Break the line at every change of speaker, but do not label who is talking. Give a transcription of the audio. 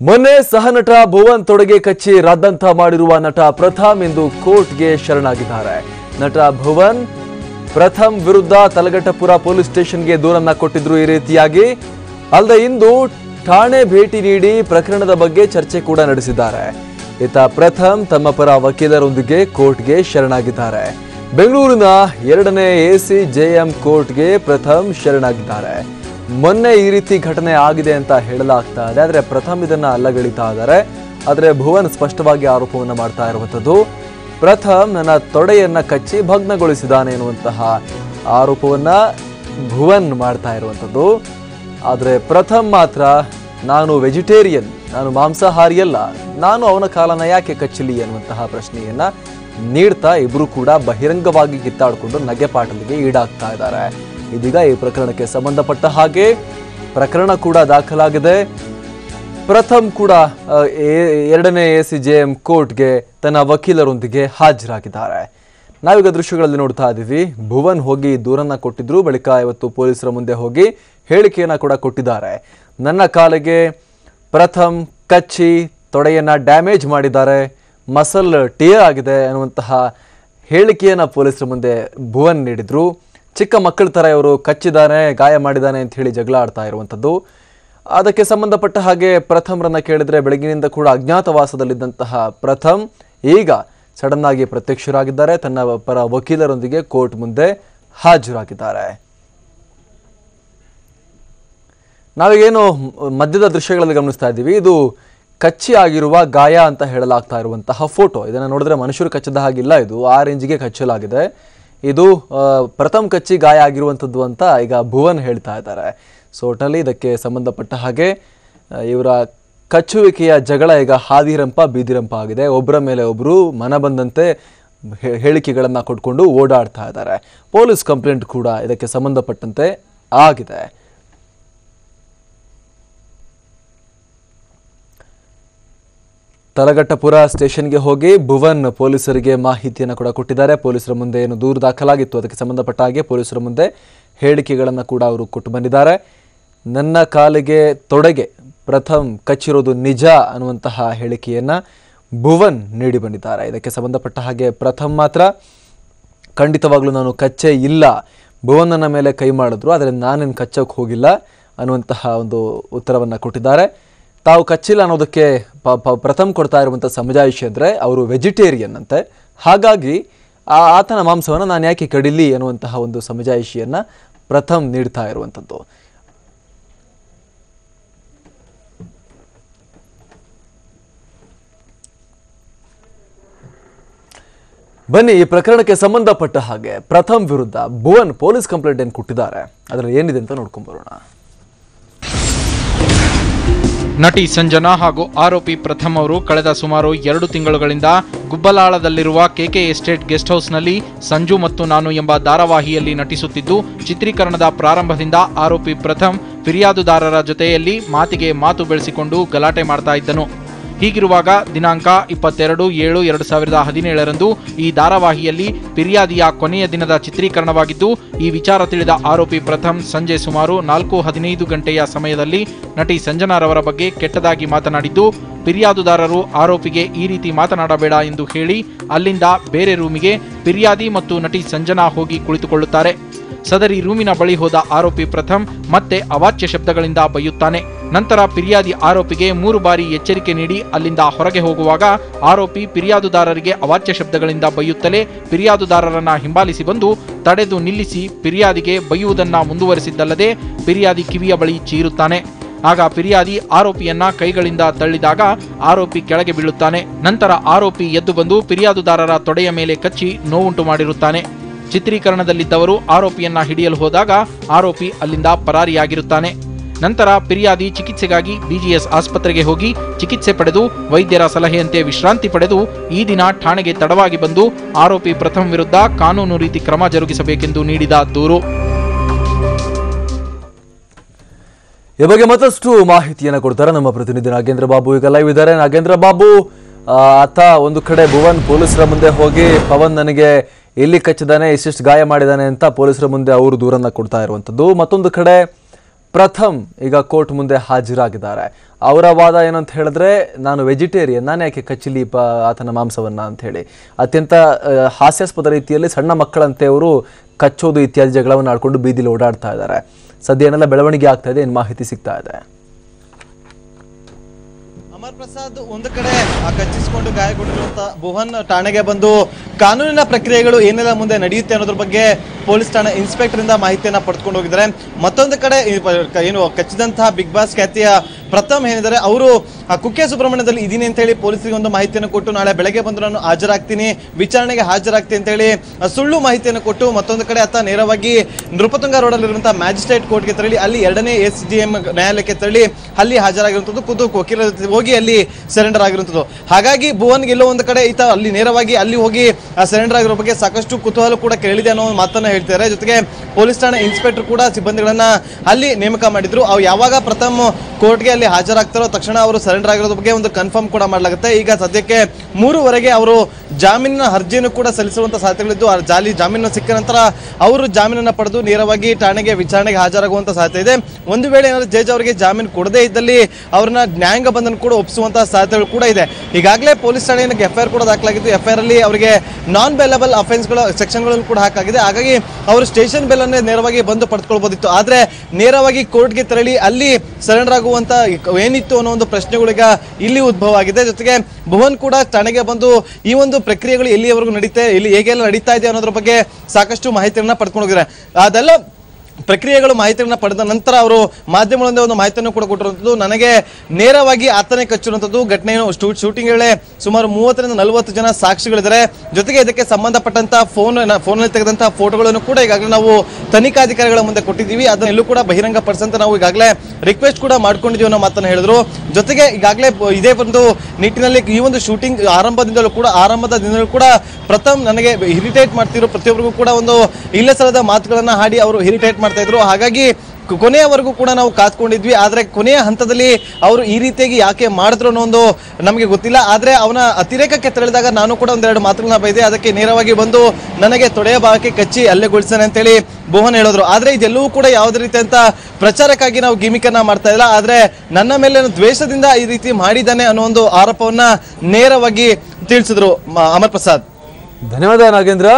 ಮೊನ್ನೆ ಸಹನಟ ಭುವನ್ ತೊಡಗೆ ಕಚ್ಚಿ ರದ್ದಂತ ಮಾಡಿರುವ ನಟ ಪ್ರಥಮ್ ಇಂದು ಕೋರ್ಟ್ಗೆ ಶರಣಾಗಿದ್ದಾರೆ. ನಟ ಭುವನ್ ಪ್ರಥಮ್ ವಿರುದ್ಧ ತಲಗಟ್ಟಪುರ ಪೊಲೀಸ್ ಸ್ಟೇಷನ್ಗೆ ದೂರನ್ನ ಕೊಟ್ಟಿದ್ರು ಈ ರೀತಿಯಾಗಿ. ಅಲ್ಲದೆ ಇಂದು ಠಾಣೆ ಭೇಟಿ ನೀಡಿ ಪ್ರಕರಣದ ಬಗ್ಗೆ ಚರ್ಚೆ ಕೂಡ ನಡೆಸಿದ್ದಾರೆ. ಈತ ಪ್ರಥಮ್ ತಮ್ಮ ಪರ ವಕೀಲರೊಂದಿಗೆ ಕೋರ್ಟ್ಗೆ ಶರಣಾಗಿದ್ದಾರೆ. ಬೆಂಗಳೂರಿನ ಎರಡನೇ ಎಸಿ ಜೆಎಂ ಕೋರ್ಟ್ಗೆ ಪ್ರಥಮ್ ಶರಣಾಗಿದ್ದಾರೆ. ಮೊನ್ನೆ ಈ ರೀತಿ ಘಟನೆ ಆಗಿದೆ ಅಂತ ಹೇಳಲಾಗ್ತಾ ಇದೆ, ಆದರೆ ಪ್ರಥಮ್ ಇದನ್ನ ಅಲ್ಲಗಳಿತಾ ಇದ್ದಾರೆ. ಆದ್ರೆ ಭುವನ್ ಸ್ಪಷ್ಟವಾಗಿ ಆರೋಪವನ್ನು ಮಾಡ್ತಾ ಇರುವಂಥದ್ದು, ಪ್ರಥಮ್ ನನ್ನ ತೊಡೆಯನ್ನ ಕಚ್ಚಿ ಭಗ್ನಗೊಳಿಸಿದಾನೆ ಎನ್ನುವಂತಹ ಆರೋಪವನ್ನ ಭುವನ್ ಮಾಡ್ತಾ ಇರುವಂಥದ್ದು. ಆದರೆ ಪ್ರಥಮ್ ಮಾತ್ರ, ನಾನು ವೆಜಿಟೇರಿಯನ್, ನಾನು ಮಾಂಸಾಹಾರಿಯಲ್ಲ, ನಾನು ಅವನ ಕಾಲನ ಯಾಕೆ ಕಚ್ಚಲಿ ಅನ್ನುವಂತಹ ಪ್ರಶ್ನೆಯನ್ನ ನೀಡ್ತಾ ಇಬ್ರು ಕೂಡ ಬಹಿರಂಗವಾಗಿ ಕಿತ್ತಾಡಿಕೊಂಡು ನಗೆಪಾಟಲಿಗೆ ಈಡಾಗ್ತಾ ಇದ್ದಾರೆ. ಇದೀಗ ಈ ಪ್ರಕರಣಕ್ಕೆ ಸಂಬಂಧಪಟ್ಟ ಹಾಗೆ ಪ್ರಕರಣ ಕೂಡ ದಾಖಲಾಗಿದೆ. ಪ್ರಥಮ್ ಕೂಡ ಎರಡನೇ ಎ ಸಿ ಜೆ ಎಂ ಕೋರ್ಟ್ಗೆ ತನ್ನ ವಕೀಲರೊಂದಿಗೆ ಹಾಜರಾಗಿದ್ದಾರೆ. ನಾವೀಗ ದೃಶ್ಯಗಳಲ್ಲಿ ನೋಡ್ತಾ ಇದ್ದೀವಿ. ಭುವನ್ ಹೋಗಿ ದೂರನ್ನ ಕೊಟ್ಟಿದ್ರು, ಬಳಿಕ ಇವತ್ತು ಪೊಲೀಸರ ಮುಂದೆ ಹೋಗಿ ಹೇಳಿಕೆಯನ್ನ ಕೂಡ ಕೊಟ್ಟಿದ್ದಾರೆ. ನನ್ನ ಕಾಲಿಗೆ ಪ್ರಥಮ್ ಕಚ್ಚಿ ತೊಡೆಯನ್ನ ಡ್ಯಾಮೇಜ್ ಮಾಡಿದ್ದಾರೆ. ಮಸಲ್ ಟಿಯರ್ ಆಗಿದೆ ಅನ್ನುವಂತಹ ಹೇಳಿಕೆಯನ್ನ ಪೊಲೀಸರ ಮುಂದೆ ಭುವನ್ ನೀಡಿದ್ರು. ಚಿಕ್ಕ ಮಕ್ಕಳ ಥರ ಇವರು ಕಚ್ಚಿದ್ದಾನೆ ಗಾಯ ಮಾಡಿದ್ದಾನೆ ಅಂತ ಹೇಳಿ ಜಗಳ ಆಡ್ತಾ ಇರುವಂಥದ್ದು. ಅದಕ್ಕೆ ಸಂಬಂಧಪಟ್ಟ ಹಾಗೆ ಪ್ರಥಮ್ರನ್ನ ಕೇಳಿದ್ರೆ ಬೆಳಗಿನಿಂದ ಕೂಡ ಅಜ್ಞಾತವಾಸದಲ್ಲಿದ್ದಂತಹ ಪ್ರಥಮ್ ಈಗ ಸಡನ್ ಆಗಿ ಪ್ರತ್ಯಕ್ಷರಾಗಿದ್ದಾರೆ. ತನ್ನ ಪರ ವಕೀಲರೊಂದಿಗೆ ಕೋರ್ಟ್ ಮುಂದೆ ಹಾಜರಾಗಿದ್ದಾರೆ. ನಾವೀಗೇನು ಮಧ್ಯದ ದೃಶ್ಯಗಳಲ್ಲಿ ಗಮನಿಸ್ತಾ ಇದ್ದೀವಿ. ಇದು ಕಚ್ಚಿ ಆಗಿರುವ ಗಾಯ ಅಂತ ಹೇಳಲಾಗ್ತಾ ಇರುವಂತಹ ಫೋಟೋ. ಇದನ್ನು ನೋಡಿದ್ರೆ ಮನುಷ್ಯರು ಕಚ್ಚದ ಹಾಗಿಲ್ಲ. ಇದು ಆ ಕಚ್ಚಲಾಗಿದೆ. ಇದು ಪ್ರಥಮ ಕಚ್ಚಿ ಗಾಯ ಆಗಿರುವಂಥದ್ದು ಅಂತ ಈಗ ಭುವನ್ ಹೇಳ್ತಾ ಇದ್ದಾರೆ. ಸೊ ಒಟ್ಟಲ್ಲಿ ಇದಕ್ಕೆ ಸಂಬಂಧಪಟ್ಟ ಹಾಗೆ ಇವರ ಕಚ್ಚುವಿಕೆಯ ಜಗಳ ಈಗ ಹಾದಿರಂಪ ಬೀದಿರಂಪ ಆಗಿದೆ. ಒಬ್ಬರ ಮೇಲೆ ಒಬ್ಬರು ಮನ ಬಂದಂತೆ ಹೇಳಿಕೆಗಳನ್ನು ಕೊಟ್ಕೊಂಡು ಓಡಾಡ್ತಾ ಇದ್ದಾರೆ. ಪೊಲೀಸ್ ಕಂಪ್ಲೇಂಟ್ ಕೂಡ ಇದಕ್ಕೆ ಸಂಬಂಧಪಟ್ಟಂತೆ ಆಗಿದೆ. ತಲಗಟ್ಟಪುರ ಸ್ಟೇಷನ್ಗೆ ಹೋಗಿ ಭುವನ್ ಪೊಲೀಸರಿಗೆ ಮಾಹಿತಿಯನ್ನು ಕೂಡ ಕೊಟ್ಟಿದ್ದಾರೆ. ಪೊಲೀಸರ ಮುಂದೆ ಏನು ದೂರು ದಾಖಲಾಗಿತ್ತು, ಅದಕ್ಕೆ ಸಂಬಂಧಪಟ್ಟ ಹಾಗೆ ಪೊಲೀಸರ ಮುಂದೆ ಹೇಳಿಕೆಗಳನ್ನು ಕೂಡ ಅವರು ಕೊಟ್ಟು ಬಂದಿದ್ದಾರೆ. ನನ್ನ ಕಾಲಿಗೆ ತೊಡೆಗೆ ಪ್ರಥಮ್ ಕಚ್ಚಿರೋದು ನಿಜ ಅನ್ನುವಂತಹ ಹೇಳಿಕೆಯನ್ನು ಭುವನ್ ನೀಡಿ ಬಂದಿದ್ದಾರೆ. ಇದಕ್ಕೆ ಸಂಬಂಧಪಟ್ಟ ಹಾಗೆ ಪ್ರಥಮ್ ಮಾತ್ರ, ಖಂಡಿತವಾಗಲೂ ನಾನು ಕಚ್ಚೆ ಇಲ್ಲ. ಭುವನನ ಮೇಲೆ ಕೈ ಮಾಡಿದ್ರು, ಆದರೆ ನಾನೇನು ಕಚ್ಚೋಕೆ ಹೋಗಿಲ್ಲ ಅನ್ನುವಂತಹ ಒಂದು ಉತ್ತರವನ್ನು ಕೊಟ್ಟಿದ್ದಾರೆ. ತಾವು ಕಚ್ಚಿಲ್ಲ ಅನ್ನೋದಕ್ಕೆ ಪ್ರಥಮ್ ಕೊಡ್ತಾ ಇರುವಂಥ ಸಮಜಾಯಿಷಿ ಅಂದರೆ ಅವರು ವೆಜಿಟೇರಿಯನ್ ಅಂತೆ. ಹಾಗಾಗಿ ಆ ಆತನ ಮಾಂಸವನ್ನು ನಾನು ಯಾಕೆ ಕಡಿಲಿ ಅನ್ನುವಂತಹ ಒಂದು ಸಮಜಾಯಿಷಿಯನ್ನು ಪ್ರಥಮ್ ನೀಡ್ತಾ ಇರುವಂಥದ್ದು ಬನ್ನಿ, ಈ ಪ್ರಕರಣಕ್ಕೆ ಸಂಬಂಧಪಟ್ಟ ಹಾಗೆ ಪ್ರಥಮ್ ವಿರುದ್ಧ ಭುವನ್ ಪೊಲೀಸ್ ಕಂಪ್ಲೇಂಟ್ ಏನು ಕೊಟ್ಟಿದ್ದಾರೆ. ಅದರಲ್ಲಿ ಏನಿದೆ ಅಂತ ನೋಡ್ಕೊಂಡ್ ಬರೋಣ.
ನಟಿ ಸಂಜನಾ ಹಾಗೂ ಆರೋಪಿ ಪ್ರಥಮ್ ಅವರು ಕಳೆದ ಸುಮಾರು ಎರಡು ತಿಂಗಳುಗಳಿಂದ ಗುಬ್ಬಲಾಳದಲ್ಲಿರುವ ಕೆಕೆ ಎಸ್ಟೇಟ್ ಗೆಸ್ಟ್ ಹೌಸ್ನಲ್ಲಿ ಸಂಜು ಮತ್ತು ನಾನು ಎಂಬ ಧಾರಾವಾಹಿಯಲ್ಲಿ ನಟಿಸುತ್ತಿದ್ದು, ಚಿತ್ರೀಕರಣದ ಪ್ರಾರಂಭದಿಂದ ಆರೋಪಿ ಪ್ರಥಮ್ ಫಿರ್ಯಾದುದಾರರ ಜೊತೆಯಲ್ಲಿ ಮಾತಿಗೆ ಮಾತು ಬೆಳೆಸಿಕೊಂಡು ಗಲಾಟೆ ಮಾಡ್ತಾ ಇದ್ದನು. ಹೀಗಿರುವಾಗ ದಿನಾಂಕ ಇಪ್ಪತ್ತೆರಡು ಏಳು ಎರಡು ಸಾವಿರದ ಹದಿನೇಳರಂದು ಈ ಧಾರಾವಾಹಿಯಲ್ಲಿ ಫಿರ್ಯಾದಿಯ ಕೊನೆಯ ದಿನದ ಚಿತ್ರೀಕರಣವಾಗಿದ್ದು, ಈ ವಿಚಾರ ತಿಳಿದ ಆರೋಪಿ ಪ್ರಥಮ್ ಸಂಜೆ ಸುಮಾರು ನಾಲ್ಕು ಹದಿನೈದು ಗಂಟೆಯ ಸಮಯದಲ್ಲಿ ನಟಿ ಸಂಜನಾರವರ ಬಗ್ಗೆ ಕೆಟ್ಟದಾಗಿ ಮಾತನಾಡಿದ್ದು, ಫಿರ್ಯಾದುದಾರರು ಆರೋಪಿಗೆ ಈ ರೀತಿ ಮಾತನಾಡಬೇಡ ಎಂದು ಹೇಳಿ ಅಲ್ಲಿಂದ ಬೇರೆ ರೂಮಿಗೆ ಫಿರ್ಯಾದಿ ಮತ್ತು ನಟಿ ಸಂಜನಾ ಹೋಗಿ ಕುಳಿತುಕೊಳ್ಳುತ್ತಾರೆ. ಸದರಿ ರೂಮಿನ ಬಳಿ ಹೋದ ಆರೋಪಿ ಪ್ರಥಮ್ ಮತ್ತೆ ಅವಾಚ್ಯ ಶಬ್ದಗಳಿಂದ ಬೈಯುತ್ತಾನೆ. ನಂತರ ಫಿರ್ಯಾದಿ ಆರೋಪಿಗೆ ಮೂರು ಬಾರಿ ಎಚ್ಚರಿಕೆ ನೀಡಿ ಅಲ್ಲಿಂದ ಹೊರಗೆ ಹೋಗುವಾಗ ಆರೋಪಿ ಫಿರ್ಯಾದುದಾರರಿಗೆ ಅವಾಚ್ಯ ಶಬ್ದಗಳಿಂದ ಬೈಯುತ್ತಲೇ ಫಿರ್ಯಾದುದಾರರನ್ನ ಹಿಂಬಾಲಿಸಿ ಬಂದು ತಡೆದು ನಿಲ್ಲಿಸಿ ಫಿರ್ಯಾದಿಗೆ ಬೈಯುವುದನ್ನ ಮುಂದುವರೆಸಿದ್ದಲ್ಲದೆ ಫಿರ್ಯಾದಿ ಕಿವಿಯ ಬಳಿ ಚೀರುತ್ತಾನೆ. ಆಗ ಫಿರ್ಯಾದಿ ಆರೋಪಿಯನ್ನ ಕೈಗಳಿಂದ ತಳ್ಳಿದಾಗ ಆರೋಪಿ ಕೆಳಗೆ ಬೀಳುತ್ತಾನೆ. ನಂತರ ಆರೋಪಿ ಎದ್ದು ಬಂದು ಫಿರ್ಯಾದುದಾರರ ತೊಡೆಯ ಮೇಲೆ ಕಚ್ಚಿ ನೋವುಂಟು ಮಾಡಿರುತ್ತಾನೆ. ಚಿತ್ರೀಕರಣದಲ್ಲಿದ್ದವರು ಆರೋಪಿಯನ್ನ ಹಿಡಿಯಲು ಹೋದಾಗ ಆರೋಪಿ ಅಲ್ಲಿಂದ ಪರಾರಿಯಾಗಿರುತ್ತಾನೆ. ನಂತರ ಫಿರ್ಯಾದಿ ಚಿಕಿತ್ಸೆಗಾಗಿ ಬಿಜಿಎಸ್ ಆಸ್ಪತ್ರೆಗೆ ಹೋಗಿ ಚಿಕಿತ್ಸೆ ಪಡೆದು ವೈದ್ಯರ ಸಲಹೆಯಂತೆ ವಿಶ್ರಾಂತಿ ಪಡೆದು ಈ ದಿನ ಠಾಣೆಗೆ ತಡವಾಗಿ ಬಂದು ಆರೋಪಿ ಪ್ರಥಮ್ ವಿರುದ್ಧ ಕಾನೂನು ರೀತಿ ಕ್ರಮ ಜರುಗಿಸಬೇಕೆಂದು ನೀಡಿದ ದೂರು.
ಈ ಬಗ್ಗೆ ಮತ್ತಷ್ಟು ಮಾಹಿತಿಯನ್ನು ಕೊಡ್ತಾರೆ ನಮ್ಮ ಪ್ರತಿನಿಧಿ ನಾಗೇಂದ್ರ ಬಾಬು. ಈಗ ಲೈವ್ ಇದ್ದಾರೆ. ನಾಗೇಂದ್ರ ಬಾಬು ಆತ ಒಂದು ಕಡೆ ಭುವನ್ ಪೊಲೀಸರ ಮುಂದೆ ಹೋಗಿ ಪವನ್ ನನಗೆ ಎಲ್ಲಿ ಕಚ್ಚಿದಾನೆ ಇಷ್ಟಿಷ್ಟು ಗಾಯ ಮಾಡಿದಾನೆ ಅಂತ ಪೊಲೀಸರ ಮುಂದೆ ಅವರು ದೂರನ್ನ ಕೊಡ್ತಾ ಇರುವಂಥದ್ದು. ಮತ್ತೊಂದು ಕಡೆ ಪ್ರಥಮ್ ಈಗ ಕೋರ್ಟ್ ಮುಂದೆ ಹಾಜರಾಗಿದ್ದಾರೆ. ಅವರ ವಾದ ಏನಂತ ಹೇಳಿದ್ರೆ, ನಾನು ವೆಜಿಟೇರಿಯನ್, ನಾನು ಯಾಕೆ ಕಚ್ಚಲಿ ಪ ಆತನ ಮಾಂಸವನ್ನ ಅಂತ ಹೇಳಿ ಅತ್ಯಂತ ಹಾಸ್ಯಾಸ್ಪದ ರೀತಿಯಲ್ಲಿ ಸಣ್ಣ ಮಕ್ಕಳಂತೆ ಅವರು ಕಚ್ಚೋದು ಇತ್ಯಾದಿ ಜಗಳವನ್ನು ಆಡ್ಕೊಂಡು ಬೀದಿಲಿ ಓಡಾಡ್ತಾ ಇದ್ದಾರೆ. ಸದ್ಯ ಏನೆಲ್ಲ ಬೆಳವಣಿಗೆ ಆಗ್ತಾ ಇದೆ ಏನು ಮಾಹಿತಿ ಸಿಗ್ತಾ ಇದೆ.
ಅಮರ್ ಪ್ರಸಾದ್, ಒಂದು ಕಡೆ ಕಚ್ಚಿಸಿಕೊಂಡು ಗಾಯಗೊಂಡಿರುವಂತಹ ಭುವನ್ ಠಾಣೆಗೆ ಬಂದು ಕಾನೂನಿನ ಪ್ರಕ್ರಿಯೆಗಳು ಏನೆಲ್ಲ ಮುಂದೆ ನಡೆಯುತ್ತೆ ಅನ್ನೋದ್ರ ಬಗ್ಗೆ ಪೊಲೀಸ್ ಠಾಣೆ ಇನ್ಸ್ಪೆಕ್ಟರ್ ಇಂದ ಮಾಹಿತಿಯನ್ನ ಪಡೆದುಕೊಂಡು ಹೋಗಿದ್ದಾರೆ. ಮತ್ತೊಂದು ಕಡೆ ಏನು ಕಚ್ಚಿದಂತಹ ಬಿಗ್ ಬಾಸ್ ಖ್ಯಾತಿಯ ಪ್ರಥಮ್ ಏನಿದ್ದಾರೆ, ಅವರು ಕುಕ್ಕೆ ಸುಬ್ರಹ್ಮಣ್ಯದಲ್ಲಿ ಇದೀನಿ ಅಂತ ಹೇಳಿ ಪೊಲೀಸರಿಗೆ ಒಂದು ಮಾಹಿತಿಯನ್ನು ಕೊಟ್ಟು ನಾಳೆ ಬೆಳಗ್ಗೆ ಬಂದು ನಾನು ಹಾಜರಾಗ್ತೀನಿ, ವಿಚಾರಣೆಗೆ ಹಾಜರಾಗ್ತೀನಿ ಅಂತ ಹೇಳಿ ಸುಳ್ಳು ಮಾಹಿತಿಯನ್ನು ಕೊಟ್ಟು ಮತ್ತೊಂದು ಕಡೆ ಆತ ನೇರವಾಗಿ ನೃಪತುಂಗ ರೋಡಲ್ಲಿರುವಂತಹ ಮ್ಯಾಜಿಸ್ಟ್ರೇಟ್ ಕೋರ್ಟ್ಗೆ ತೆರಳಿ, ಅಲ್ಲಿ ಎರಡನೇ ಎಸ್ ಡಿ ಎಂ ನ್ಯಾಯಾಲಯಕ್ಕೆ ತೆರಳಿ ಅಲ್ಲಿ ಹಾಜರಾಗಿರುವಂಥದ್ದು, ಖುದ್ದು ವಕೀಲ ಹೋಗಿ ಅಲ್ಲಿ ಸರೆಂಡರ್ ಆಗಿರುವಂಥದ್ದು. ಹಾಗಾಗಿ ಭುವನ್ಗೆ ಎಲ್ಲೋ ಒಂದು ಕಡೆ ಈತ ಅಲ್ಲಿ ನೇರವಾಗಿ ಅಲ್ಲಿ ಹೋಗಿ ಸರೆಂಡರ್ ಆಗಿರೋ ಬಗ್ಗೆ ಸಾಕಷ್ಟು ಕುತೂಹಲ ಕೂಡ ಕೇಳಿದೆ ಅನ್ನೋ ಒಂದು ಮಾತನ್ನ ಹೇಳ್ತಾರೆ ಜೊತೆಗೆ ಪೊಲೀಸ್ ಠಾಣೆ ಇನ್ಸ್ಪೆಕ್ಟರ್ ಕೂಡ ಸಿಬ್ಬಂದಿಗಳನ್ನ ಅಲ್ಲಿ ನೇಮಕ ಮಾಡಿದ್ರು. ಅವು ಯಾವಾಗ ಪ್ರಥಮ ಕೋರ್ಟ್ಗೆ ಅಲ್ಲಿ ಹಾಜರಾಗ್ತಾರೋ ತಕ್ಷಣ ಅವರು ಸರೆಂಡರ್ ಆಗಿರೋದ್ರ ಬಗ್ಗೆ ಒಂದು ಕನ್ಫರ್ಮ್ ಕೂಡ ಮಾಡಲಾಗುತ್ತೆ. ಈಗ ಸದ್ಯಕ್ಕೆ ಮೂರುವರೆಗೆ ಅವರು ಜಾಮೀನಿನ ಅರ್ಜಿಯನ್ನು ಕೂಡ ಸಲ್ಲಿಸುವಂತ ಸಾಧ್ಯತೆಗಳಿದ್ದು, ಆ ಜಾಲಿ ಜಾಮೀನು ಸಿಕ್ಕ ನಂತರ ಅವರು ಜಾಮೀನನ್ನು ಪಡೆದು ನೇರವಾಗಿ ಠಾಣೆಗೆ ವಿಚಾರಣೆಗೆ ಹಾಜರಾಗುವಂತ ಸಾಧ್ಯತೆ ಇದೆ. ಒಂದು ವೇಳೆ ಏನಾದರೂ ಜೇಜ್ ಅವರಿಗೆ ಜಾಮೀನು ಕೊಡದೇ ಇದ್ದಲ್ಲಿ ಅವ್ರನ್ನ ನ್ಯಾಯಾಂಗ ಬಂಧನ ಕೂಡ ಒಪ್ಪಿಸುವಂತಹ ಸಾಧ್ಯತೆಗಳು ಕೂಡ ಇದೆ. ಈಗಾಗಲೇ ಪೊಲೀಸ್ ಠಾಣೆಗೆ ಎಫ್ಐಆರ್ ಕೂಡ ದಾಖಲಾಗಿದ್ದು, ಎಫ್ಐಆರ್ ಅಲ್ಲಿ ಅವರಿಗೆ ನಾನ್ ಬೇಲಬಲ್ ಅಫೆನ್ಸ್ಗಳ ಸೆಕ್ಷನ್ಗಳನ್ನು ಕೂಡ ಹಾಕಾಗಿದೆ ಹಾಗಾಗಿ ಅವರು ಸ್ಟೇಷನ್ ಬೆಲ್ ಅನ್ನೇ ನೇರವಾಗಿ ಬಂದು ಪಡೆದುಕೊಳ್ಬೋದಿತ್ತು ಆದರೆ ನೇರವಾಗಿ ಕೋರ್ಟ್ಗೆ ತೆರಳಿ ಅಲ್ಲಿ ಸರೆಂಡರ್ ಆಗುವಂತ ಏನಿತ್ತು ಅನ್ನೋ ಒಂದು ಪ್ರಶ್ನೆಗಳಿಗ ಇಲ್ಲಿ ಉದ್ಭವ ಆಗಿದೆ ಜೊತೆಗೆ ಭುವನ್ ಕೂಡ ಠಾಣೆಗೆ ಬಂದು ಈ ಒಂದು ಪ್ರಕ್ರಿಯೆಗಳು ಎಲ್ಲಿಯವರೆಗೂ ನಡೀತಾ ಇಲ್ಲಿ ಹೇಗೆಲ್ಲ ನಡೀತಾ ಇದೆ ಅನ್ನೋದ್ರ ಬಗ್ಗೆ ಸಾಕಷ್ಟು ಮಾಹಿತಿಯನ್ನ ಪಡ್ಕೊಂಡು ಹೋಗಿದ್ದಾರೆ. ಅದೆಲ್ಲ ಪ್ರಕ್ರಿಯೆಗಳು ಮಾಹಿತಿಗಳನ್ನ ಪಡೆದ ನಂತರ ಅವರು ಮಾಧ್ಯಮಗಳಿಂದ ಒಂದು ಮಾಹಿತಿಯನ್ನು ಕೂಡ ಕೊಟ್ಟಿರುವಂಥದ್ದು. ನನಗೆ ನೇರವಾಗಿ ಆತನೇ ಕಚ್ಚಿರುವಂಥದ್ದು. ಘಟನೆಯನ್ನು ಶೂಟಿಂಗ್ ವೇಳೆ ಸುಮಾರು ಮೂವತ್ತರಿಂದ ನಲವತ್ತು ಜನ ಸಾಕ್ಷಿಗಳಿದ್ದಾರೆ. ಜೊತೆಗೆ ಇದಕ್ಕೆ ಸಂಬಂಧಪಟ್ಟಂತಹ ಫೋನ್ ಫೋನಲ್ಲಿ ತೆಗೆದಂತಹ ಫೋಟೋಗಳನ್ನು ಕೂಡ ಈಗಾಗಲೇ ನಾವು ತನಿಖಾಧಿಕಾರಿಗಳ ಮುಂದೆ ಕೊಟ್ಟಿದ್ದೀವಿ. ಅದನ್ನೆಲ್ಲೂ ಕೂಡ ಬಹಿರಂಗ ಪಡಿಸಂತ ನಾವು ಈಗಾಗಲೇ ರಿಕ್ವೆಸ್ಟ್ ಕೂಡ ಮಾಡ್ಕೊಂಡಿದ್ದೀವಿ ಅನ್ನೋ ಮಾತನ್ನು ಹೇಳಿದ್ರು. ಜೊತೆಗೆ ಈಗಾಗಲೇ ಇದೇ ಒಂದು ನಿಟ್ಟಿನಲ್ಲಿ ಈ ಒಂದು ಶೂಟಿಂಗ್ ಆರಂಭದಿಂದಲೂ ಕೂಡ ಆರಂಭದ ದಿನದಲ್ಲೂ ಕೂಡ ಪ್ರಥಮ್ ನನಗೆ ಇರಿಟೇಟ್ ಮಾಡ್ತಿರೋ ಪ್ರತಿಯೊಬ್ಬರಿಗೂ ಕೂಡ ಒಂದು ಇಲ್ಲ ಸಲದ ಮಾತುಗಳನ್ನು ಹಾಡಿ ಅವರು ಇರಿಟೇಟ್ ಮಾಡ್ತಾ ಇದ್ರು. ಹಾಗಾಗಿ ಕೊನೆಯವರೆಗೂ ಕೂಡ ನಾವು ಕಾತ್ಕೊಂಡಿದ್ವಿ ಆದ್ರೆ ಕೊನೆಯ ಹಂತದಲ್ಲಿ ಅವರು ಈ ರೀತಿಯಾಗಿ ಯಾಕೆ ಮಾಡಿದ್ರು ಅನ್ನೋ ಒಂದು ನಮಗೆ ಗೊತ್ತಿಲ್ಲ. ಆದ್ರೆ ಅವನ ಅತಿರೇಕಕ್ಕೆ ತೆರಳಿದಾಗ ನಾನು ಕೂಡ ಒಂದೆರಡು ಮಾತುಗಳನ್ನ ಬೈದೆ. ಅದಕ್ಕೆ ನೇರವಾಗಿ ಬಂದು ನನಗೆ ತೊಡೆಯ ಭಾಗಕ್ಕೆ ಕಚ್ಚಿ ಅಲ್ಲೆಗೊಳಿಸಾನೆ ಅಂತೇಳಿ ಭುವನ್ ಹೇಳಿದ್ರು. ಆದ್ರೆ ಇದೆಲ್ಲವೂ ಕೂಡ ಯಾವುದೇ ರೀತಿಯಂತ ಪ್ರಚಾರಕ್ಕಾಗಿ ನಾವು ಗಿಮಿಕನ್ನ ಮಾಡ್ತಾ ಇಲ್ಲ. ಆದ್ರೆ ನನ್ನ ಮೇಲೆ ದ್ವೇಷದಿಂದ ಈ ರೀತಿ ಮಾಡಿದ್ದಾನೆ ಅನ್ನೋ ಒಂದು ಆರೋಪವನ್ನ ನೇರವಾಗಿ ತಿಳಿಸಿದ್ರು ಅಮರ್ ಪ್ರಸಾದ್.
ಧನ್ಯವಾದ ನಾಗೇಂದ್ರ.